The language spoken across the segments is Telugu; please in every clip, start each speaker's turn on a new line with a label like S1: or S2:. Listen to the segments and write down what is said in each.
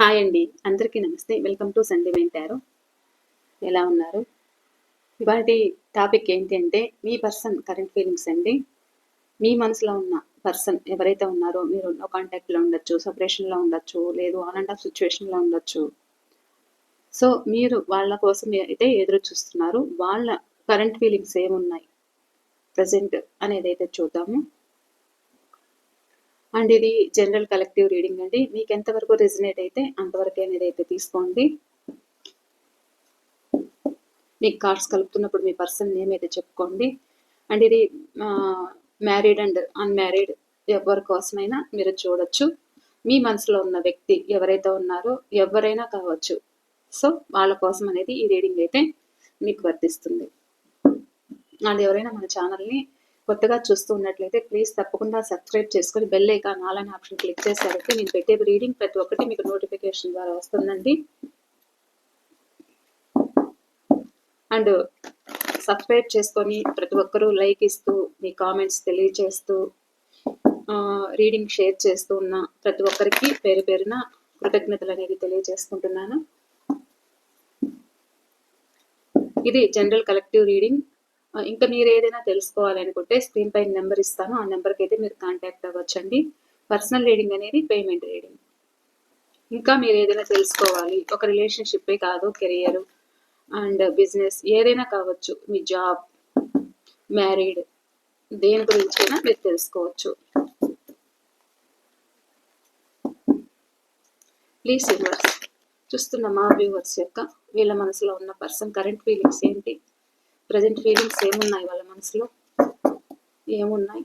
S1: హాయ్ అండి. అందరికీ నమస్తే. వెల్కమ్ టు సండే వెంటారు ఎలా ఉన్నారు? ఇవాటి టాపిక్ ఏంటి అంటే మీ పర్సన్ కరెంట్ ఫీలింగ్స్ అండి. మీ మనసులో ఉన్న పర్సన్ ఎవరైతే ఉన్నారో మీరు నో కాంటాక్ట్లో ఉండొచ్చు సపరేషన్లో ఉండొచ్చు లేదు ఆన్ అండ్ ఆఫ్ సిచ్యువేషన్లో ఉండొచ్చు. సో మీరు వాళ్ళ కోసం అయితే ఎదురు చూస్తున్నారు. వాళ్ళ కరెంట్ ఫీలింగ్స్ ఏమున్నాయి? ప్రజెంట్ అనేది అయితే చూద్దాము. అండ్ ఇది జనరల్ కలెక్టివ్ రీడింగ్ అండి. మీకు ఎంతవరకు రిజనేట్ అయితే అంతవరకు అనేది అయితే తీసుకోండి. మీకు కార్డ్స్ కలుపుతున్నప్పుడు మీ పర్సన్ నేమ్ అయితే చెప్పుకోండి. అండ్ ఇది మ్యారీడ్ అండ్ అన్మ్యారీడ్ ఎవరి కోసమైనా మీరు చూడొచ్చు. మీ మనసులో ఉన్న వ్యక్తి ఎవరైతే ఉన్నారో ఎవరైనా కావచ్చు. సో వాళ్ళ కోసం అనేది ఈ రీడింగ్ అయితే మీకు వర్తిస్తుంది. అది ఎవరైనా మన ఛానల్ని కొత్తగా చూస్తూ ఉన్నట్లయితే ప్లీజ్ తప్పకుండా సబ్స్క్రైబ్ చేసుకొని బెల్ ఐకాన్ ఆల్ అనే ఆప్షన్ క్లిక్ చేశారైతే నేను పెట్టే రీడింగ్ ప్రతి ఒక్కటి మీకు నోటిఫికేషన్ ద్వారా వస్తుందండి. అండ్ సబ్స్క్రైబ్ చేసుకొని ప్రతి ఒక్కరూ లైక్ ఇస్తూ మీ కామెంట్స్ తెలియజేస్తూ రీడింగ్ షేర్ చేస్తూ ఉన్న ప్రతి ఒక్కరికి పేరు పేరున కృతజ్ఞతలు అనేది తెలియజేసుకుంటున్నాను. ఇది జనరల్ కలెక్టివ్ రీడింగ్ ఇంకా మీరు ఏదైనా తెలుసుకోవాలనుకుంటే స్క్రీన్ పై నెంబర్ ఇస్తాను. ఆ నెంబర్కి అయితే మీరు కాంటాక్ట్ అవ్వచ్చండి. పర్సనల్ రీడింగ్ అనేది పేమెంట్ రీడింగ్. ఇంకా మీరు ఏదైనా తెలుసుకోవాలి. ఒక రిలేషన్షిప్పే కాదు కెరియర్ అండ్ బిజినెస్ ఏదైనా కావచ్చు. మీ జాబ్ మ్యారీడ్ దేని గురించి అయినా మీరు తెలుసుకోవచ్చు. ప్లీజ్ యూనివర్స్ చూస్తున్న మా వ్యూవర్స్ యొక్క వీళ్ళ మనసులో ఉన్న పర్సన్ కరెంట్ ఫీలింగ్స్ ఏంటి? ప్రజెంట్ ఫీలింగ్స్ ఏమున్నాయి వాళ్ళ మనసులో? ఏమున్నాయి?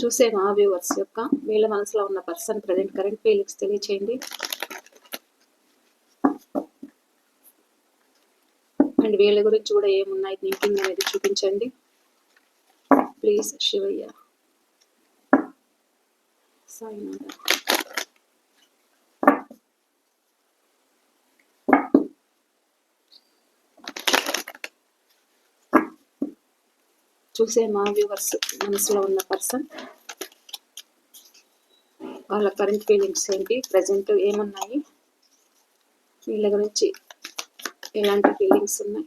S1: చూసే మా వ్యూవర్స్ యొక్క? వీళ్ళ మనసులో ఉన్న పర్సన్ ప్రజెంట్ కరెంట్ ఫీలింగ్స్ తెలియచేయండి. అండ్ వీళ్ళ గురించి కూడా ఏమున్నాయి? థింకింగ్ అనేది చూపించండి. ప్లీజ్ శివయ్య సాయినాథ చూసే మా వ్యూవర్స్ మనసులో ఉన్న పర్సన్ వాళ్ళ కరెంట్ ఫీలింగ్స్ ఏంటి? ప్రజెంట్ ఏమున్నాయి? వీళ్ళ గురించి ఎలాంటి ఫీలింగ్స్ ఉన్నాయి?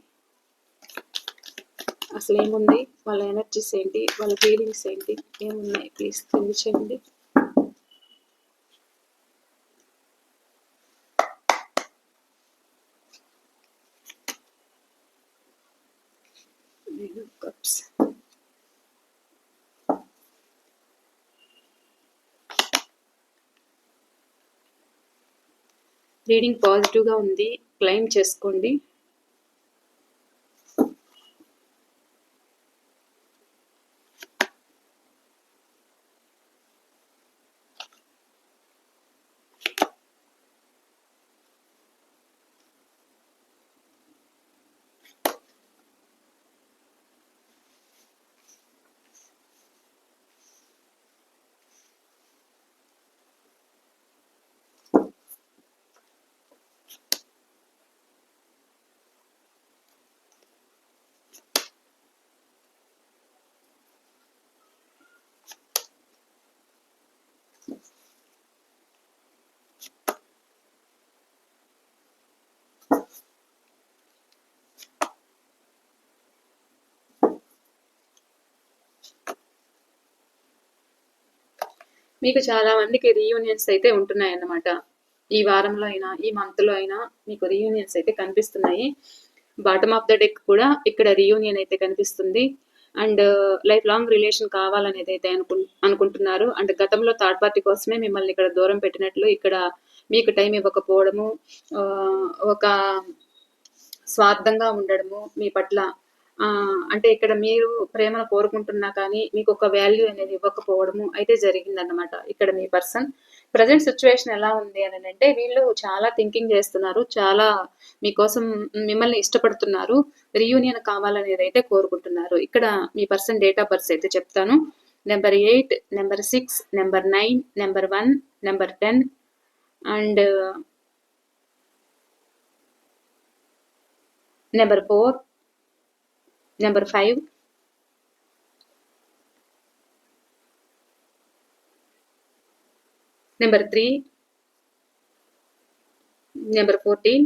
S1: అసలు ఏముంది వాళ్ళ ఎనర్జీస్ ఏంటి? వాళ్ళ ఫీలింగ్స్ ఏంటి? ఏమున్నాయి? ప్లీజ్ తెలియచేయండి కప్స్ రీడింగ్ పాజిటివ్గా ఉంది క్లెయిమ్ చేసుకోండి. మీకు చాలా మందికి రీయూనియన్స్ అయితే ఉంటున్నాయి ఈ వారంలో అయినా ఈ మంత్లో అయినా మీకు రీయూనియన్స్ అయితే కనిపిస్తున్నాయి. బాటమ్ ఆఫ్ ద డెక్ కూడా ఇక్కడ రీయూనియన్ అయితే కనిపిస్తుంది. అండ్ లైఫ్ లాంగ్ రిలేషన్ కావాలనేది అయితే అనుకు అనుకుంటున్నారు. అండ్ గతంలో థర్డ్ పార్టీ కోసమే మిమ్మల్ని ఇక్కడ దూరం పెట్టినట్లు ఇక్కడ మీకు టైం ఇవ్వకపోవడము ఒక స్వార్థంగా ఉండడము మీ పట్ల అంటే ఇక్కడ మీరు ప్రేమను కోరుకుంటున్నా కానీ మీకు ఒక వాల్యూ అనేది ఇవ్వకపోవడము అయితే జరిగిందన్నమాట. ఇక్కడ మీ పర్సన్ ప్రజెంట్ సిచ్యువేషన్ ఎలా ఉంది అని అంటే వీళ్ళు చాలా థింకింగ్ చేస్తున్నారు చాలా మీకోసం మిమ్మల్ని ఇష్టపడుతున్నారు రీయూనియన్ కావాలనేది అయితే కోరుకుంటున్నారు. ఇక్కడ మీ పర్సన్ డేట్ ఆఫ్ బర్త్ అయితే చెప్తాను. Number eight number six number nine number one number ten and number four number five number three number fourteen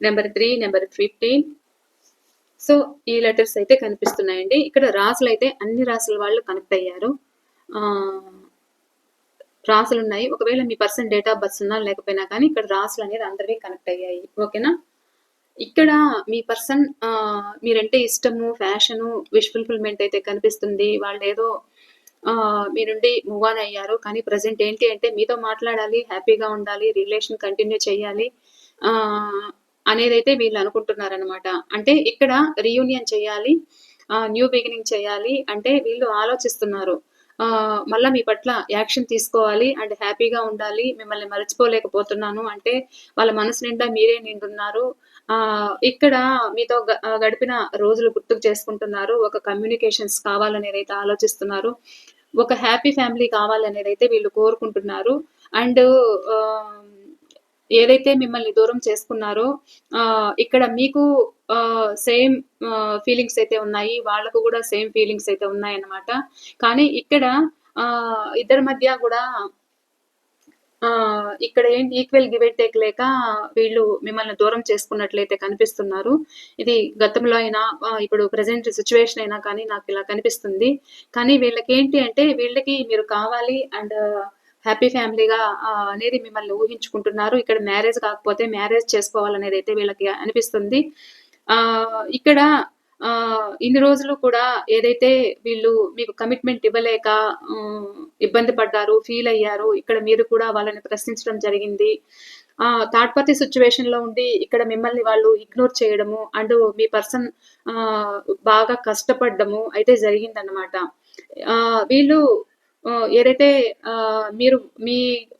S1: number three number fifteen so ఈ లెటర్స్ అయితే కనిపిస్తున్నాయండి. ఇక్కడ రాసులు అయితే అన్ని రాసుల వాళ్ళు కనెక్ట్ అయ్యారు. రాసులు ఉన్నాయి ఒకవేళ మీ పర్సన్ డేట్ ఆఫ్ బర్త్ ఉన్నా లేకపోయినా కానీ ఇక్కడ రాసులు అనేది అందరికీ కనెక్ట్ అయ్యాయి. ఓకేనా ఇక్కడ మీ పర్సన్ మీరంటే ఇష్టము ఫ్యాషను విష్ ఫుల్ఫిల్మెంట్ అయితే కనిపిస్తుంది. వాళ్ళు ఏదో ఆ, మీ నుండి మూవ్ ఆన్ అయ్యారు. కానీ ప్రజెంట్ ఏంటి అంటే మీతో మాట్లాడాలి హ్యాపీగా ఉండాలి రిలేషన్ కంటిన్యూ చేయాలి ఆ, అనేదైతే వీళ్ళు అనుకుంటున్నారనమాట అంటే ఇక్కడ రీయూనియన్ చేయాలి న్యూ బిగినింగ్ చేయాలి అంటే వీళ్ళు ఆలోచిస్తున్నారు. మళ్ళీ మీ పట్ల యాక్షన్ తీసుకోవాలి అండ్ హ్యాపీగా ఉండాలి మిమ్మల్ని మర్చిపోలేకపోతున్నాను అంటే వాళ్ళ మనసు నిండా మీరే నిండున్నారు. ఆ, ఇక్కడ మీతో గడిపిన రోజులు గుర్తుకు చేసుకుంటున్నారు. ఒక కమ్యూనికేషన్స్ కావాలనేది అయితే ఆలోచిస్తున్నారు. ఒక హ్యాపీ ఫ్యామిలీ కావాలనేది అయితే వీళ్ళు కోరుకుంటున్నారు. అండ్ ఏదైతే మిమ్మల్ని దూరం చేసుకున్నారో ఆ, ఇక్కడ మీకు సేమ్ ఫీలింగ్స్ అయితే ఉన్నాయి. వాళ్ళకు కూడా సేమ్ ఫీలింగ్స్ అయితే ఉన్నాయన్నమాట. కానీ ఇక్కడ ఆ, ఇద్దరి మధ్య కూడా ఇక్కడ ఏంటి ఈక్వల్ గివ్ అండ్ టేక్ లేక వీళ్ళు మిమ్మల్ని దూరం చేసుకున్నట్లయితే కనిపిస్తున్నారు. ఇది గతంలో అయినా ఇప్పుడు ప్రజెంట్ సిచ్యువేషన్ అయినా కానీ నాకు ఇలా కనిపిస్తుంది. కానీ వీళ్ళకి ఏంటి అంటే వీళ్ళకి మీరు కావాలి అండ్ హ్యాపీ ఫ్యామిలీగా అనేది మిమ్మల్ని ఊహించుకుంటున్నారు. ఇక్కడ మ్యారేజ్ కాకపోతే మ్యారేజ్ చేసుకోవాలనేది అయితే వీళ్ళకి అనిపిస్తుంది. ఆ ఇక్కడ ఇన్ని రోజులు కూడా ఏదైతే వీళ్ళు మీకు కమిట్మెంట్ ఇవ్వలేక ఇబ్బంది పడ్డారు ఫీల్ అయ్యారు ఇక్కడ మీరు కూడా వాళ్ళని ప్రశ్నించడం జరిగింది. ఆ థర్డ్ పార్టీ సిచ్యువేషన్లో ఉండి ఇక్కడ మిమ్మల్ని వాళ్ళు ఇగ్నోర్ చేయడము అండ్ మీ పర్సన్ ఆ బాగా కష్టపడ్డము అయితే జరిగిందన్నమాట. ఆ వీళ్ళు ఏదైతే ఆ, మీరు మీ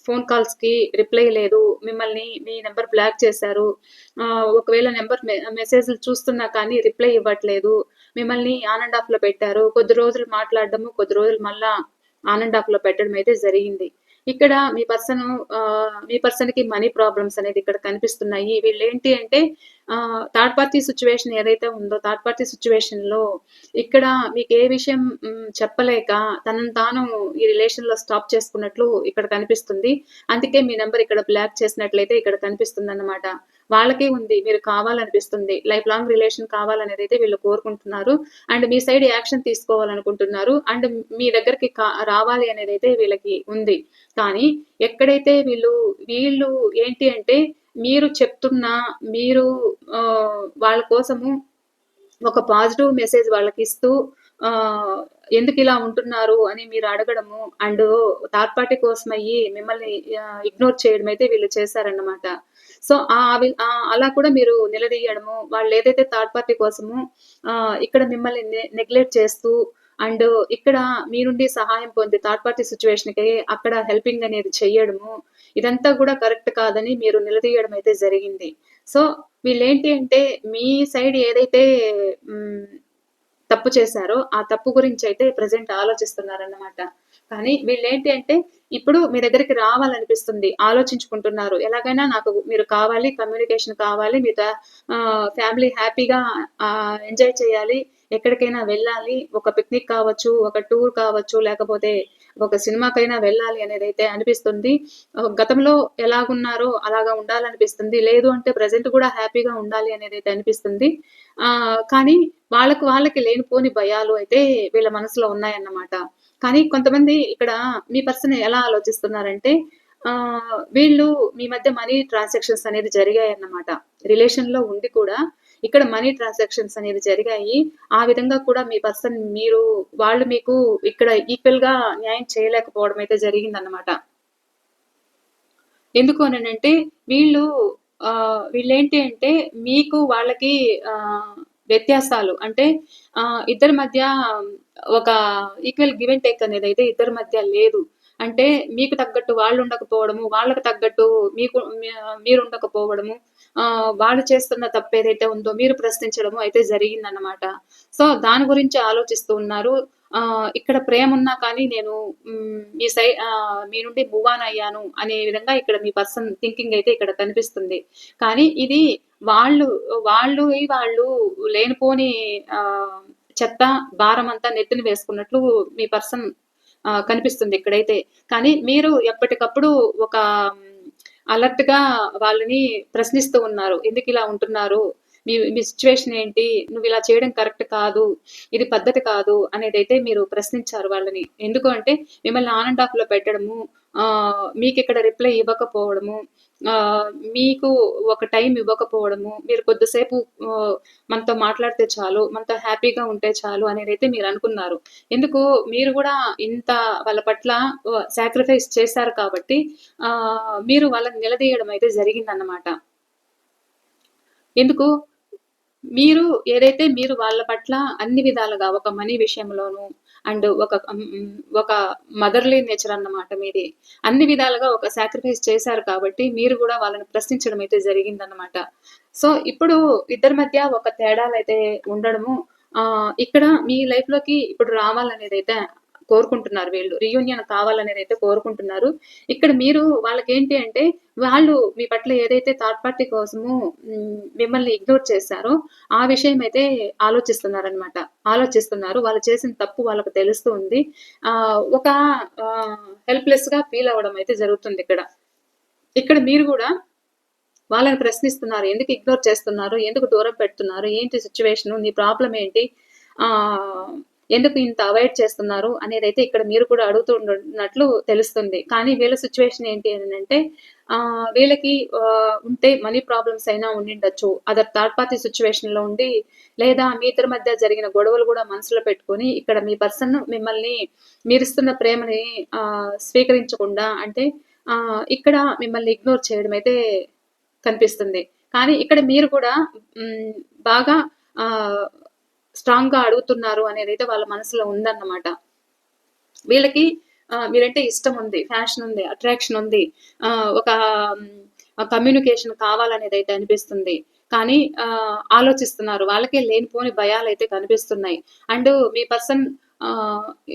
S1: ఫోన్ కాల్స్కి రిప్లై లేదు మిమ్మల్ని మీ నెంబర్ బ్లాక్ చేశారు ఆ, ఒకవేళ నెంబర్ మెసేజ్లు చూస్తున్నా కానీ రిప్లై ఇవ్వట్లేదు మిమ్మల్ని ఆన్ అండ్ ఆఫ్లో పెట్టారు కొద్ది రోజులు మాట్లాడడము కొద్ది రోజులు మళ్ళా ఆన్ అండ్ ఆఫ్లో పెట్టడం అయితే జరిగింది. ఇక్కడ మీ పర్సన్ మీ పర్సన్కి మనీ ప్రాబ్లమ్స్ అనేది ఇక్కడ కనిపిస్తున్నాయి. వీళ్ళు ఏంటి అంటే థర్డ్ పార్టీ సిచ్యువేషన్ ఏదైతే ఉందో థర్డ్ పార్టీ సిచ్యువేషన్లో ఇక్కడ మీకు ఏ విషయం చెప్పలేక తనను తాను ఈ రిలేషన్లో స్టాప్ చేసుకున్నట్లు ఇక్కడ కనిపిస్తుంది. అందుకే మీ నెంబర్ ఇక్కడ బ్లాక్ చేసినట్లయితే ఇక్కడ కనిపిస్తుంది అన్నమాట వాళ్ళకే ఉంది మీరు కావాలనిపిస్తుంది లైఫ్ లాంగ్ రిలేషన్ కావాలనేది అయితే వీళ్ళు కోరుకుంటున్నారు. అండ్ మీ సైడ్ యాక్షన్ తీసుకోవాలనుకుంటున్నారు. అండ్ మీ దగ్గరికి రావాలి అనేది అయితే వీళ్ళకి ఉంది. కానీ ఎక్కడైతే వీళ్ళు వీళ్ళు ఏంటి అంటే మీరు చెప్తున్న మీరు ఆ, వాళ్ళ కోసము ఒక పాజిటివ్ మెసేజ్ వాళ్ళకి ఇస్తూ ఆ, ఎందుకు ఇలా ఉంటున్నారు అని మీరు అడగడము అండ్ థర్డ్ పార్టీ కోసం అయ్యి మిమ్మల్ని ఇగ్నోర్ చేయడం అయితే వీళ్ళు చేశారన్నమాట. సో ఆ ఆ అలా కూడా మీరు నిలదీయడము వాళ్ళు ఏదైతే థర్డ్ పార్టీ కోసము ఇక్కడ మిమ్మల్ని నెగ్లెక్ట్ చేస్తూ అండ్ ఇక్కడ మీ నుండి సహాయం పొంది థర్డ్ పార్టీ సిచ్యువేషన్కి అక్కడ హెల్పింగ్ అనేది చేయడము ఇదంతా కూడా కరెక్ట్ కాదని మీరు నిలదీయడం అయితే జరిగింది. సో వీళ్ళేంటి అంటే మీ సైడ్ ఏదైతే తప్పు చేశారో ఆ తప్పు గురించి అయితే ప్రజెంట్ ఆలోచిస్తున్నారన్నమాట. కానీ వీళ్ళేంటి అంటే ఇప్పుడు మీ దగ్గరికి రావాలనిపిస్తుంది ఆలోచించుకుంటున్నారు. ఎలాగైనా నాకు మీరు కావాలి కమ్యూనికేషన్ కావాలి మీతో ఫ్యామిలీ హ్యాపీగా ఎంజాయ్ చేయాలి ఎక్కడికైనా వెళ్ళాలి ఒక పిక్నిక్ కావచ్చు ఒక టూర్ కావచ్చు లేకపోతే ఒక సినిమాకైనా వెళ్ళాలి అనేది అయితే అనిపిస్తుంది గతంలో ఎలాగున్నారో అలాగా ఉండాలనిపిస్తుంది. లేదు అంటే ప్రజెంట్ కూడా హ్యాపీగా ఉండాలి అనేది అయితే అనిపిస్తుంది. ఆ కానీ వాళ్ళకి వాళ్ళకి లేనిపోని భయాలు అయితే వీళ్ళ మనసులో ఉన్నాయన్నమాట. కానీ కొంతమంది ఇక్కడ మీ పర్సన్ ఎలా ఆలోచిస్తున్నారంటే ఆ వీళ్ళు మీ మధ్య మనీ ట్రాన్సాక్షన్స్ అనేది జరిగాయి అన్నమాట రిలేషన్లో ఉండి కూడా ఇక్కడ మనీ ట్రాన్సాక్షన్స్ అనేది జరిగాయి. ఆ విధంగా కూడా మీ పర్సన్ మీరు వాళ్ళు మీకు ఇక్కడ ఈక్వల్గా న్యాయం చేయలేకపోవడం అయితే జరిగిందన్నమాట. ఎందుకు అని అంటే వీళ్ళు ఆ, వీళ్ళేంటి అంటే మీకు వాళ్ళకి ఆ, వ్యత్యాసాలు. అంటే ఆ, ఇద్దరి మధ్య ఒక ఈక్వల్ గివ్ అండ్ టేక్ అనేది అయితే ఇద్దరి మధ్య లేదు. అంటే మీకు తగ్గట్టు వాళ్ళు ఉండకపోవడము వాళ్ళకి తగ్గట్టు మీకు మీరు ఉండకపోవడము వాళ్ళు చేస్తున్న తప్పు ఏదైతే ఉందో మీరు ప్రశ్నించడము అయితే జరిగిందన్నమాట. సో దాని గురించి ఆలోచిస్తూ ఉన్నారు. ఆ, ఇక్కడ ప్రేమ ఉన్నా కానీ నేను మీ సై మీ నుండి మూవ్ ఆన్ అయ్యాను అనే విధంగా ఇక్కడ మీ పర్సన్ థింకింగ్ అయితే ఇక్కడ కనిపిస్తుంది. కానీ ఇది వాళ్ళు వాళ్ళు వాళ్ళు లేనిపోని ఆ, చెత్త భారం అంతా నెత్తిన వేసుకున్నట్లు మీ పర్సన్ ఆ, కనిపిస్తుంది ఇక్కడైతే. కానీ మీరు ఎప్పటికప్పుడు ఒక అలర్ట్గా వాళ్ళని ప్రశ్నిస్తూ ఉన్నారు. ఎందుకు ఇలా ఉంటున్నారు? మీ మీ సిచ్యువేషన్ ఏంటి? నువ్వు ఇలా చేయడం కరెక్ట్ కాదు. ఇది పద్ధతి కాదు అనేది అయితే మీరు ప్రశ్నించారు వాళ్ళని. ఎందుకు అంటే మిమ్మల్ని ఆన్ అండ్ ఆఫ్లో పెట్టడము మీకు ఇక్కడ రిప్లై ఇవ్వకపోవడము ఆ, మీకు ఒక టైం ఇవ్వకపోవడము మీరు కొద్దిసేపు మనతో మాట్లాడితే చాలు మనతో హ్యాపీగా ఉంటే చాలు అనేది అయితే మీరు అనుకున్నారు. ఎందుకు? మీరు కూడా ఇంత వాళ్ళ పట్ల సాక్రిఫైస్ చేశారు కాబట్టి ఆ, మీరు వాళ్ళని నిలదీయడం అయితే జరిగిందన్నమాట. ఎందుకు? మీరు ఏదైతే మీరు వాళ్ళ పట్ల అన్ని విధాలుగా ఒక మనీ విషయంలోనూ అండ్ ఒక ఒక మదర్లీ నేచర్ అన్నమాట మీది. అన్ని విధాలుగా ఒక సాక్రిఫైస్ చేశారు కాబట్టి మీరు కూడా వాళ్ళని ప్రశ్నించడం అయితే జరిగిందన్నమాట. సో ఇప్పుడు ఇద్దరి మధ్య ఒక తేడాలు అయితే ఉండడము ఆ ఇక్కడ మీ లైఫ్లోకి ఇప్పుడు రావాలనేది అయితే కోరుకుంటున్నారు వీళ్ళు రీయూనియన్ కావాలనేది అయితే కోరుకుంటున్నారు. ఇక్కడ మీరు వాళ్ళకి ఏంటి అంటే వాళ్ళు మీ పట్ల ఏదైతే థర్డ్ పార్టీ కోసము మిమ్మల్ని ఇగ్నోర్ చేశారో ఆ విషయం అయితే ఆలోచిస్తున్నారనమాట ఆలోచిస్తున్నారు. వాళ్ళు చేసిన తప్పు వాళ్ళకు తెలుస్తూ ఉంది. ఆ ఒక హెల్ప్లెస్గా ఫీల్ అవ్వడం అయితే జరుగుతుంది ఇక్కడ. ఇక్కడ మీరు కూడా వాళ్ళని ప్రశ్నిస్తున్నారు. ఎందుకు ఇగ్నోర్ చేస్తున్నారు? ఎందుకు దూరం పెడుతున్నారు? ఏంటి సిచ్యువేషన్ నీ ప్రాబ్లం ఏంటి? ఆ ఎందుకు ఇంత అవాయిడ్ చేస్తున్నారు అనేది అయితే ఇక్కడ మీరు కూడా అడుగుతున్నట్లు తెలుస్తుంది. కానీ వీళ్ళ సిచ్యువేషన్ ఏంటి అని అంటే ఆ వీళ్ళకి ఉంటే మనీ ప్రాబ్లమ్స్ అయినా ఉండిండొచ్చు. అదర్ థర్డ్ పార్టీ సిచ్యువేషన్లో ఉండి లేదా మీ ఇద్దరి మధ్య జరిగిన గొడవలు కూడా మనసులో పెట్టుకొని ఇక్కడ మీ పర్సన్ మిమ్మల్ని మీరిస్తున్న ప్రేమని ఆ స్వీకరించకుండా అంటే ఆ ఇక్కడ మిమ్మల్ని ఇగ్నోర్ చేయడం అయితే కనిపిస్తుంది. కానీ ఇక్కడ మీరు కూడా బాగా ఆ స్ట్రాంగ్గా అడుగుతున్నారు అనేది అయితే వాళ్ళ మనసులో ఉందన్నమాట. వీళ్ళకి మీరంటే ఇష్టం ఉంది ఫ్యాషన్ ఉంది అట్రాక్షన్ ఉంది ఆ, ఒక కమ్యూనికేషన్ కావాలనేది అయితే అనిపిస్తుంది. కానీ ఆ, ఆలోచిస్తున్నారు వాళ్ళకే లేనిపోని భయాలు అయితే కనిపిస్తున్నాయి. అండ్ మీ పర్సన్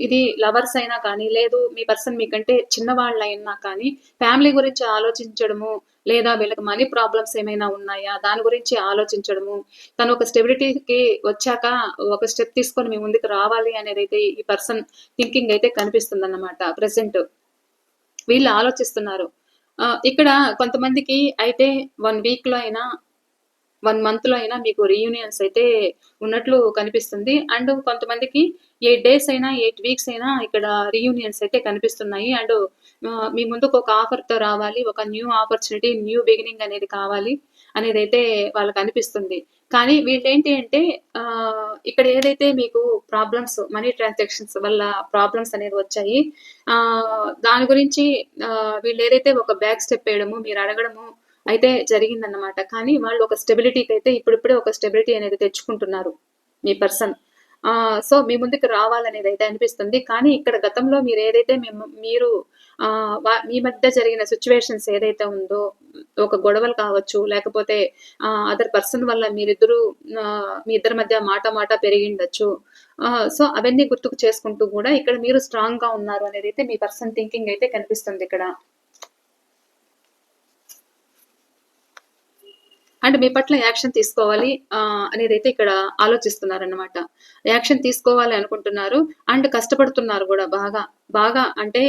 S1: ఇది లవర్స్ అయినా కానీ లేదు మీ పర్సన్ మీకంటే చిన్నవాళ్ళు అయినా కానీ ఫ్యామిలీ గురించి ఆలోచించడము లేదా వీళ్ళకి మనీ ప్రాబ్లమ్స్ ఏమైనా ఉన్నాయా? దాని గురించి ఆలోచించడము. తను ఒక స్టెబిలిటీకి వచ్చాక ఒక స్టెప్ తీసుకొని మీ ముందుకు రావాలి అనేది అయితే ఈ పర్సన్ థింకింగ్ అయితే కనిపిస్తుంది అన్నమాట ప్రెసెంట్ వీళ్ళు ఆలోచిస్తున్నారు. ఆ, ఇక్కడ కొంతమందికి అయితే వన్ వీక్లో అయినా వన్ మంత్లో అయినా మీకు రీయూనియన్స్ అయితే ఉన్నట్లు కనిపిస్తుంది. అండ్ కొంతమందికి ఎయిట్ డేస్ అయినా ఎయిట్ వీక్స్ అయినా ఇక్కడ రీయూనియన్స్ అయితే కనిపిస్తున్నాయి. అండ్ మీ ముందుకు ఒక ఆఫర్తో రావాలి ఒక న్యూ ఆపర్చునిటీ న్యూ బిగినింగ్ అనేది కావాలి అనేది అయితే వాళ్ళకి అనిపిస్తుంది. కానీ వీళ్ళు ఏంటి అంటే ఇక్కడ ఏదైతే మీకు ప్రాబ్లమ్స్ మనీ ట్రాన్సాక్షన్స్ వల్ల ప్రాబ్లమ్స్ అనేది వచ్చాయి ఆ దాని గురించి వీళ్ళు ఏదైతే ఒక బ్యాక్ స్టెప్ వేయడము మీరు అడగడము అయితే జరిగిందన్నమాట. కానీ వాళ్ళు ఒక స్టెబిలిటీకి అయితే ఇప్పుడిప్పుడే ఒక స్టెబిలిటీ అనేది తెచ్చుకుంటున్నారు మీ పర్సన్ సో మీ ముందుకు రావాలనేది అయితే అనిపిస్తుంది. కానీ ఇక్కడ గతంలో మీరు ఏదైతే మేము మీరు ఆ మీ మధ్య జరిగిన సిచ్యువేషన్స్ ఏదైతే ఉందో ఒక గొడవలు కావచ్చు లేకపోతే అదర్ పర్సన్ వల్ల మీరిద్దరు మీ ఇద్దరి మధ్య మాట మాట పెరిగిండొచ్చు సో అవన్నీ గుర్తుకు చేసుకుంటూ కూడా ఇక్కడ మీరు స్ట్రాంగ్గా ఉన్నారు అనేది అయితే మీ పర్సన్ థింకింగ్ అయితే కనిపిస్తుంది ఇక్కడ. అండ్ మీ పట్ల యాక్షన్ తీసుకోవాలి ఆ, అనేది అయితే ఇక్కడ ఆలోచిస్తున్నారన్నమాట. యాక్షన్ తీసుకోవాలి అనుకుంటున్నారు అండ్ కష్టపడుతున్నారు కూడా బాగా. బాగా అంటే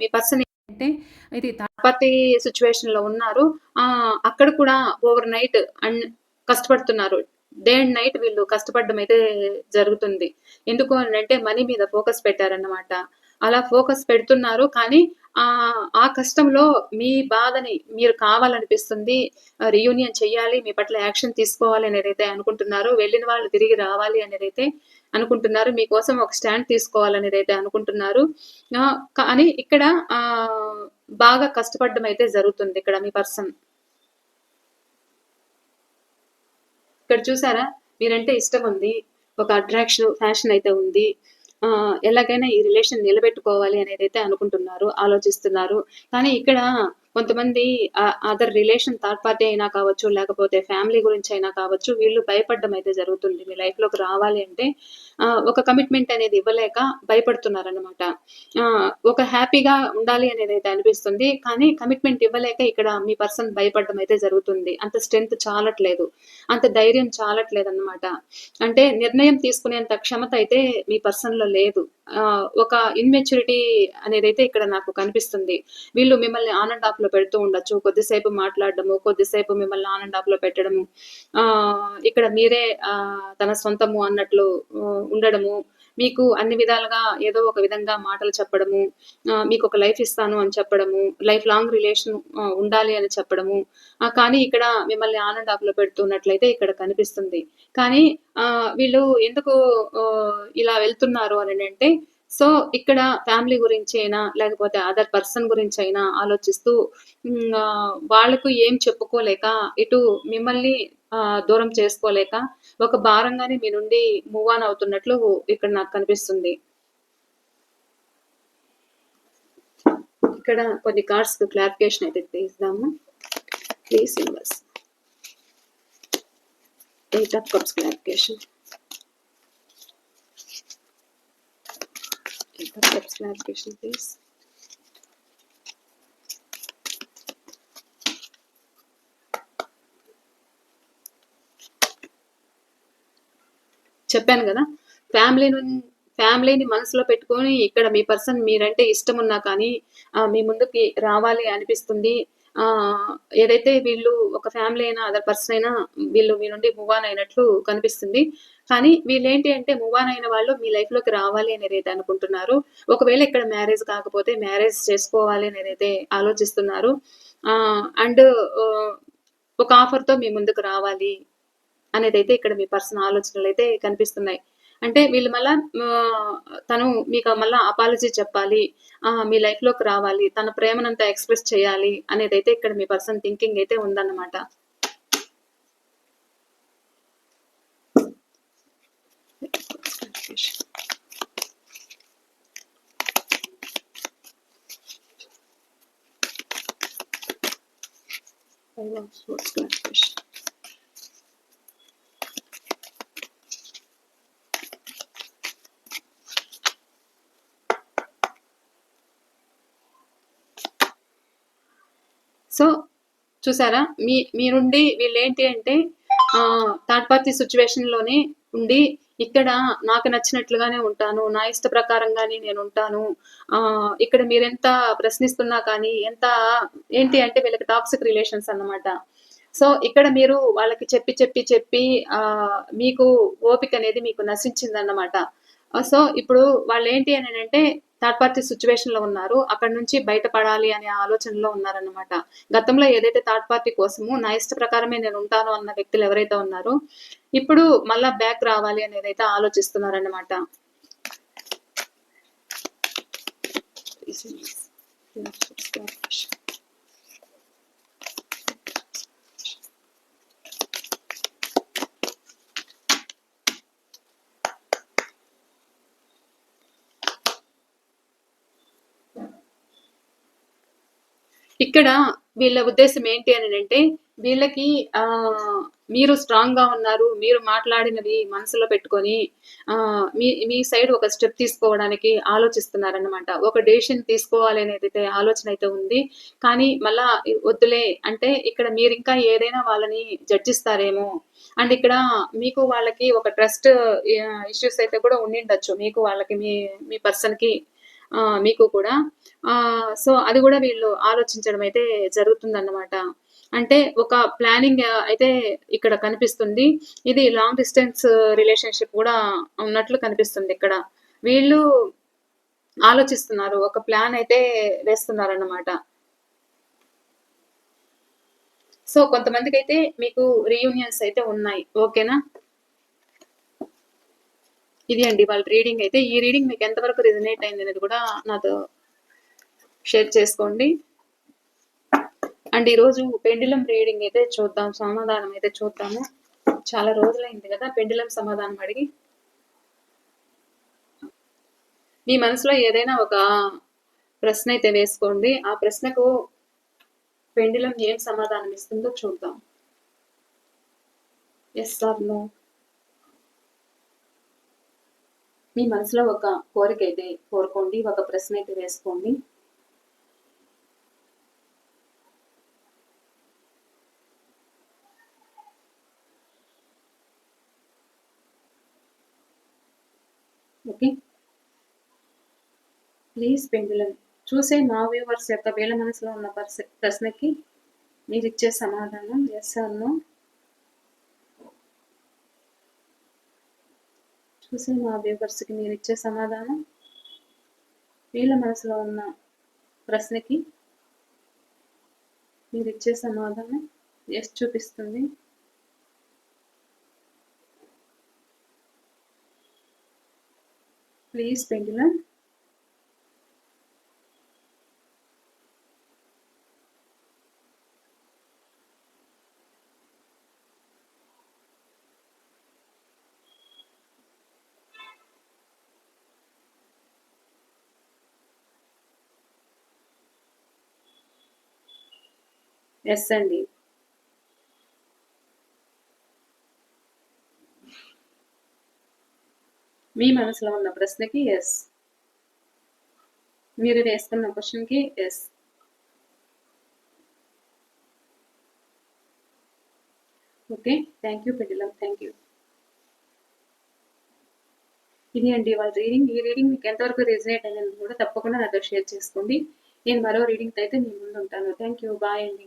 S1: మీ పర్సన్ అంటే ఇది తాపతి సిచ్యువేషన్లో ఉన్నారు. ఆ అక్కడ కూడా ఓవర్ నైట్ అండ్ కష్టపడుతున్నారు. డే అండ్ నైట్ వీళ్ళు కష్టపడడం అయితే జరుగుతుంది. ఎందుకు అని అంటే మనీ మీద ఫోకస్ పెట్టారన్నమాట. అలా ఫోకస్ పెడుతున్నారు కానీ ఆ ఆ కష్టంలో మీ బాధని మీరు కావాలనిపిస్తుంది రీయూనియన్ చేయాలి మీ పట్ల యాక్షన్ తీసుకోవాలి అనేది అయితే అనుకుంటున్నారు వెళ్ళిన వాళ్ళు తిరిగి రావాలి అనేది అయితే అనుకుంటున్నారు మీకోసం ఒక స్టాండ్ తీసుకోవాలనేది అయితే అనుకుంటున్నారు కానీ ఇక్కడ ఆ బాగా కష్టపడడం అయితే జరుగుతుంది ఇక్కడ మీ పర్సన్ ఇక్కడ చూసారా? మీరంటే ఇష్టం ఉంది. ఒక అట్రాక్షన్ ఫ్యాషన్ అయితే ఉంది. ఎలాగైనా ఈ రిలేషన్ నిలబెట్టుకోవాలి అనేది అయితే అనుకుంటున్నారు ఆలోచిస్తున్నారు. కానీ ఇక్కడ కొంతమంది అదర్ రిలేషన్ థర్డ్ పార్టీ అయినా కావచ్చు లేకపోతే ఫ్యామిలీ గురించి అయినా కావచ్చు వీళ్ళు భయపడడం అయితే జరుగుతుంది. మీ లైఫ్లోకి రావాలి అంటే ఒక కమిట్మెంట్ అనేది ఇవ్వలేక భయపడుతున్నారన్నమాట. ఆ, ఒక హ్యాపీగా ఉండాలి అనేది అయితే అనిపిస్తుంది కానీ కమిట్మెంట్ ఇవ్వలేక ఇక్కడ మీ పర్సన్ భయపడడం అయితే జరుగుతుంది. అంత స్ట్రెంగ్త్ చాలట్లేదు. అంత ధైర్యం చాలట్లేదు అన్నమాట అంటే నిర్ణయం తీసుకునేంత క్షమత అయితే మీ పర్సన్లో లేదు. ఒక ఇన్మెచ్యూరిటీ అనేది అయితే ఇక్కడ నాకు కనిపిస్తుంది. వీళ్ళు మిమ్మల్ని ఆన్ అండ్ ఆఫ్ లో పెడుతూ ఉండొచ్చు. కొద్దిసేపు మాట్లాడడము కొద్దిసేపు మిమ్మల్ని ఆన్ అండ్ ఆఫ్లో పెట్టడము ఆ ఇక్కడ మీరే ఆ తన సొంతము అన్నట్లు ఉండడము మీకు అన్ని విధాలుగా ఏదో ఒక విధంగా మాటలు చెప్పడము మీకు ఒక లైఫ్ ఇస్తాను అని చెప్పడము లైఫ్ లాంగ్ రిలేషన్ ఉండాలి అని చెప్పడము కానీ ఇక్కడ మిమ్మల్ని ఆన్ అండ్ ఆఫ్లో పెడుతున్నట్లయితే ఇక్కడ కనిపిస్తుంది. కానీ ఆ, వీళ్ళు ఎందుకు ఇలా వెళ్తున్నారు అని అంటే సో ఇక్కడ ఫ్యామిలీ గురించి అయినా లేకపోతే అదర్ పర్సన్ గురించి అయినా ఆలోచిస్తూ వాళ్ళకు ఏం చెప్పుకోలేక ఇటు మిమ్మల్ని దూరం చేసుకోలేక ఒక భారంగానే మీ నుండి మూవ్ ఆన్ అవుతున్నట్లు ఇక్కడ నాకు కనిపిస్తుంది. ఇక్కడ కొన్ని కార్డ్స్ క్లారిఫికేషన్ అయితే తీద్దాము. Please universe eight of cups clarification eight of cups చెప్పాను కదా ఫ్యామిలీ ఫ్యామిలీని మనసులో పెట్టుకొని ఇక్కడ మీ పర్సన్ మీరంటే ఇష్టం ఉన్నా కానీ మీ ముందుకి రావాలి అనిపిస్తుంది. ఆ ఏదైతే వీళ్ళు ఒక ఫ్యామిలీ అయినా అదర్ పర్సన్ అయినా వీళ్ళు మీ నుండి మూవ్ ఆన్ అయినట్లు కనిపిస్తుంది. కానీ వీళ్ళేంటి అంటే మూవ్ ఆన్ అయిన వాళ్ళు మీ లైఫ్లోకి రావాలి అనేది అయితే అనుకుంటున్నారు. ఒకవేళ ఇక్కడ మ్యారేజ్ కాకపోతే మ్యారేజ్ చేసుకోవాలి అనేది అయితే ఆలోచిస్తున్నారు అండ్ ఒక ఆఫర్తో మీ ముందుకు రావాలి అనేది అయితే ఇక్కడ మీ పర్సన్ ఆలోచనలు అయితే కనిపిస్తున్నాయి. అంటే వీళ్ళు మళ్ళా తను మీకు మళ్ళా అపాలజీ చెప్పాలి ఆ, మీ లైఫ్లోకి రావాలి తన ప్రేమనంతా ఎక్స్ప్రెస్ చేయాలి అనేది అయితే ఇక్కడ మీ పర్సన్ థింకింగ్ అయితే ఉందన్నమాట. సో చూసారా? మీ మీరుండి వీళ్ళేంటి వీళ్ళు ఏంటి అంటే థర్డ్ పార్టీ సిచ్యువేషన్లోనే ఉండి ఇక్కడ నాకు నచ్చినట్లుగానే ఉంటాను నా ఇష్ట ప్రకారంగానే నేను ఉంటాను. ఆ ఇక్కడ మీరెంత ప్రశ్నిస్తున్నా కానీ ఎంత ఏంటి అంటే వీళ్ళకి టాక్సిక్ రిలేషన్స్ అన్నమాట. సో ఇక్కడ మీరు వాళ్ళకి చెప్పి చెప్పి చెప్పి ఆ మీకు ఓపిక అనేది మీకు నశించింది అన్నమాట సో ఇప్పుడు వాళ్ళు ఏంటి అని అంటే థర్డ్ పార్టీ సిచ్యువేషన్లో ఉన్నారు. అక్కడ నుంచి బయటపడాలి అనే ఆలోచనలో ఉన్నారన్నమాట. గతంలో ఏదైతే థర్డ్ పార్టీ కోసము నా ఇష్ట ప్రకారమే నేను ఉంటాను అన్న వ్యక్తులు ఎవరైతే ఉన్నారో ఇప్పుడు మళ్ళా బ్యాక్ రావాలి అనేది అయితే ఆలోచిస్తున్నారన్నమాట. ఇక్కడ వీళ్ళ ఉద్దేశం ఏంటి అని అంటే వీళ్ళకి ఆ మీరు స్ట్రాంగ్గా ఉన్నారు మీరు మాట్లాడినవి మనసులో పెట్టుకొని మీ మీ సైడ్ ఒక స్టెప్ తీసుకోవడానికి ఆలోచిస్తున్నారన్నమాట. ఒక డెసిషన్ తీసుకోవాలి అనేది అయితే ఆలోచన అయితే ఉంది. కానీ మళ్ళా వద్దులే అంటే ఇక్కడ మీరు ఇంకా ఏదైనా వాళ్ళని జడ్జిస్తారేమో అండ్ ఇక్కడ మీకు వాళ్ళకి ఒక ట్రస్ట్ ఇష్యూస్ అయితే కూడా ఉండిండొచ్చు. మీకు వాళ్ళకి మీ మీ పర్సన్కి మీకు కూడా. సో అది కూడా వీళ్ళు ఆలోచించడం అయితే జరుగుతుందన్నమాట. అంటే ఒక ప్లానింగ్ అయితే ఇక్కడ కనిపిస్తుంది. ఇది లాంగ్ డిస్టెన్స్ రిలేషన్షిప్ కూడా ఉన్నట్లు కనిపిస్తుంది ఇక్కడ. వీళ్ళు ఆలోచిస్తున్నారు ఒక ప్లాన్ అయితే వేస్తున్నారు అన్నమాట సో కొంతమందికి అయితే మీకు రీయూనియన్స్ అయితే ఉన్నాయి. ఓకేనా ఇది అండి వాళ్ళ రీడింగ్ అయితే. ఈ రీడింగ్ మీకు ఎంతవరకు రిజనేట్ అయింది అనేది కూడా నాతో షేర్ చేసుకోండి. అండ్ ఈరోజు పెండిలం రీడింగ్ అయితే చూద్దాం సమాధానం అయితే చూద్దాము. చాలా రోజులైంది కదా పెండిలం సమాధానం అడిగి. మీ మనసులో ఏదైనా ఒక ప్రశ్న అయితే వేసుకోండి. ఆ ప్రశ్నకు పెండిలం ఏం సమాధానం ఇస్తుందో చూద్దాం. ఎస్ సార్ నో మీ మనసులో ఒక కోరిక అయితే కోరుకోండి ఒక ప్రశ్న అయితే వేసుకోండి ఓకే ప్లీజ్ పెండులం. చూసే మా వ్యూవర్స్ యొక్క వీళ్ళ మనసులో ఉన్న ప్రశ్నకి మీరు ఇచ్చే సమాధానం ఎస్ అన్నో చూసే మా వ్యూవర్స్కి మీరు ఇచ్చే సమాధానం. వీళ్ళ మనసులో ఉన్న ప్రశ్నకి మీరు ఇచ్చే సమాధానం. ఎస్ చూపిస్తుంది. Please pendulum. ఎస్ అండి. మీ మనసులో ఉన్న ప్రశ్నకి ఎస్. మీరు వేసుకున్న క్వశ్చన్కి yes. Okay thank you pendulum thank you. ఇది అండి వాళ్ళ రీడింగ్ ఈ రీడింగ్ మీకు ఎంతవరకు రిజనేట్ అయ్యింది కూడా తప్పకుండా నాతో షేర్ చేసుకోండి. నేను మరో రీడింగ్ అయితే మీ ముందు ఉంటాను. థ్యాంక్ యూ బాయ్ అండి.